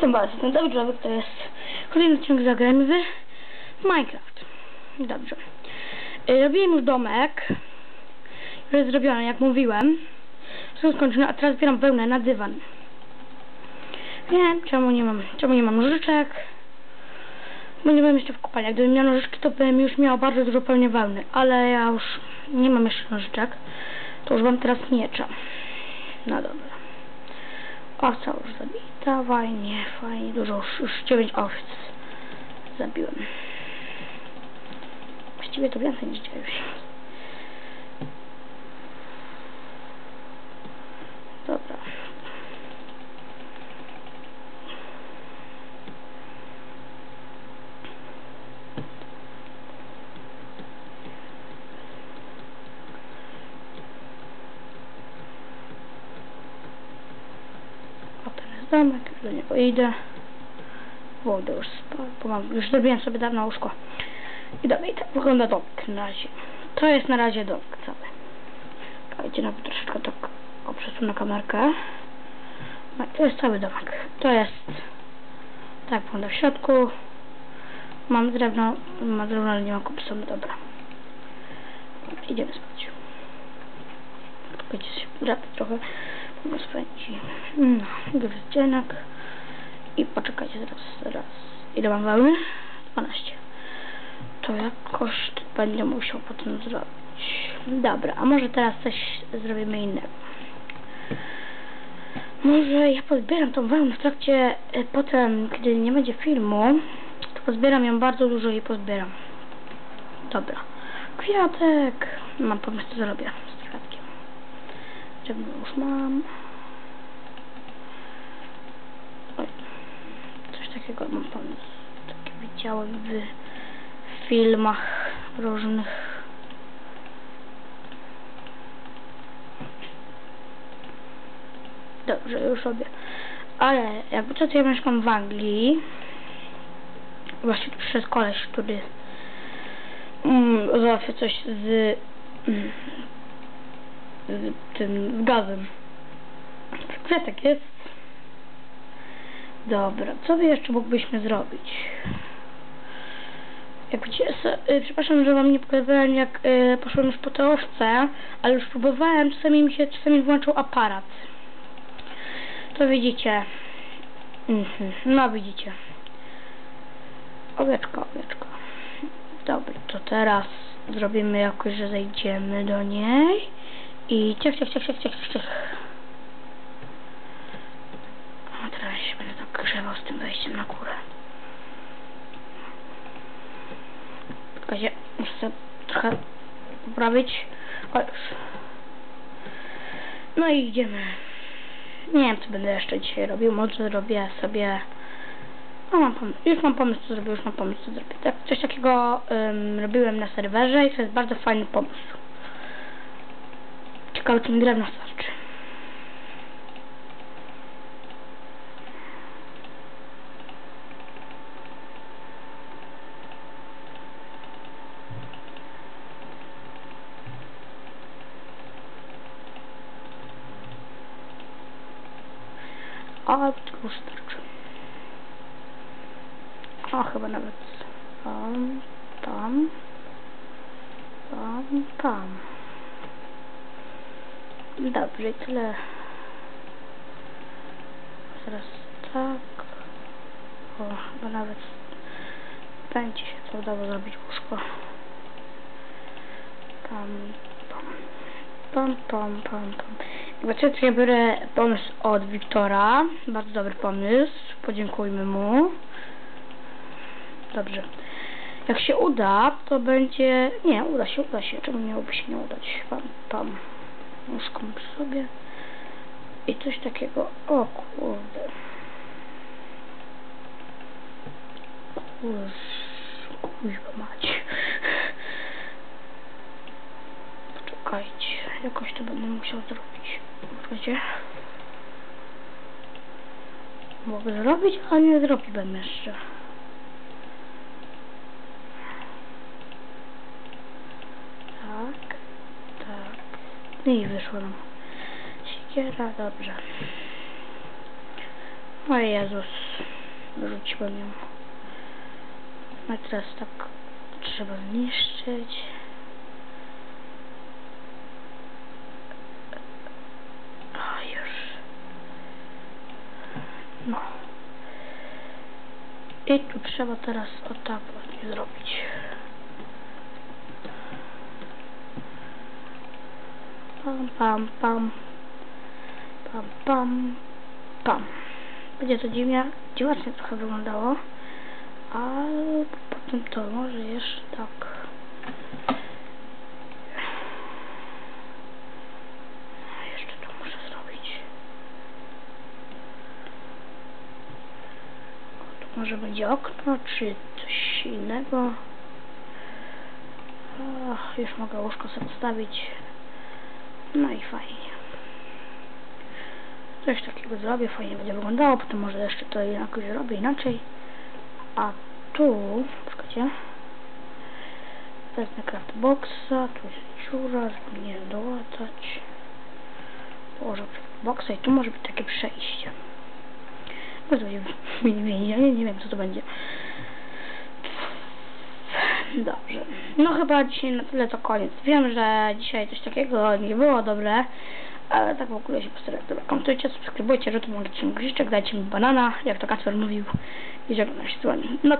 Witam Was, jestem Dawid Żabek, to jest kolejny odcinek zagrajmy w Minecraft. Dobrze. Y, Robiłem już domek. Już jest zrobiony, jak mówiłem. Wszystko skończone, a teraz zbieram wełnę na dywan. Wiem, czemu nie mam, czemu nie mam nożyczek. Bo nie byłem jeszcze w kopalni. Gdybym miał nożyczki, to bym już miał bardzo dużo pełnie wełny. Ale ja już nie mam jeszcze nożyczek. To już mam teraz miecza. No dobra. Owca już zabita, fajnie, fajnie, dużo, już, już 9 owc zabiłem. Właściwie to więcej niż 9. Dobra. Już do niego idę. Wodę już spał, już zrobiłem sobie dawno łóżko. I i tak wygląda domek na razie. To jest na razie domek cały. Czekajcie, nawet troszeczkę tak o, przesunę kamerkę. No, to jest cały domek. To jest tak wygląda w środku. Mam drewno, mam drewno, ale nie mam kupsonu, dobra. Idziemy spać. Czekajcie, się drapie trochę. No spędzi. No, gryzdzienek. I poczekajcie zaraz, zaraz. Ile mam wełny? 12. To jakoś będę musiał potem zrobić. Dobra, a może teraz coś zrobimy innego. Może ja pozbieram tą wełnę w trakcie, e, potem, kiedy nie będzie filmu, to pozbieram ją bardzo dużo i pozbieram. Dobra. Kwiatek. Mam pomysł, co zrobię Drewno już mam. Oj. Coś takiego mam pomysł. Takie widziałem w filmach różnych. Dobrze, już robię. Ale jakby co, to ja mieszkam w Anglii. Właśnie tu przyszedł koleś, który mm, załatwia coś z, mm, z tym z gazem. Kwiatek jest. Dobra, co by jeszcze mógłbyśmy zrobić? Jak widzicie, y, przepraszam, że wam nie pokazywałem jak y, poszłem już po te owce, ale już próbowałem, czasami mi się czasami włączył aparat. To widzicie. Mhm, no widzicie. Owieczka, owieczka. Dobra, to teraz zrobimy jakoś, że zejdziemy do niej i ciach, ciach, ciach, ciach, ciach, ciach. A teraz się będę tak grzewał z tym wejściem na górę. Czekajcie, muszę trochę poprawić. O już. No i idziemy. Nie wiem, co będę jeszcze dzisiaj robił. Może zrobię sobie... No mam pomysł. Już mam pomysł, co zrobię. Już mam pomysł, co zrobię. Tak, coś takiego ym, robiłem na serwerze i to jest bardzo fajny pomysł. Starczy. A, tylko starczy. A, chyba nawet tam, tam, tam, tam. Dobrze, tyle. Teraz tak. O, chyba nawet będzie się to udało zrobić łóżko. Pam, pam. Pam, pam, pam, pam. To ja biorę pomysł od Wiktora. Bardzo dobry pomysł. Podziękujmy mu. Dobrze. Jak się uda, to będzie... Nie, uda się, uda się. Czemu miałoby się nie udać? Pam, pam. Łóżko przy sobie. I coś takiego. O kurde. Kurz... Kuźwa mać. Poczekajcie. Jakoś to będę musiał zrobić. Wiecie? Mogę zrobić, ale nie zrobiłem jeszcze. Tak, tak. No i wyszło nam. Siekiera, dobrze. O Jezus, wyrzuciłem ją. No teraz tak trzeba zniszczyć. O, już. No. I tu trzeba teraz o tak ładnie zrobić. Pam, pam, pam. Pam, pam, pam. Będzie to dziwnie, dziwacznie trochę wyglądało. A potem to może jeszcze tak. Jeszcze to muszę zrobić. Może będzie okno, czy coś innego. Ach, już mogę łóżko sobie postawić. No i fajnie. Coś takiego zrobię, fajnie będzie wyglądało, potem może jeszcze to jakoś zrobię inaczej. A tu, poczekajcie, wezmę craftboxa, tu jest dziura, zapomniałem dołatać. Położę craftboxa i tu może być takie przejście. Może będzie więzienie, nie wiem co to będzie. Dobrze. No chyba dzisiaj na tyle to koniec. Wiem, że dzisiaj coś takiego nie było dobre, ale tak w ogóle się postaram. Dobra, komentujcie, subskrybujcie, że tu mogę ci grzyczek, dajcie mi banana, jak to Kacper mówił i żegnam się z wami. No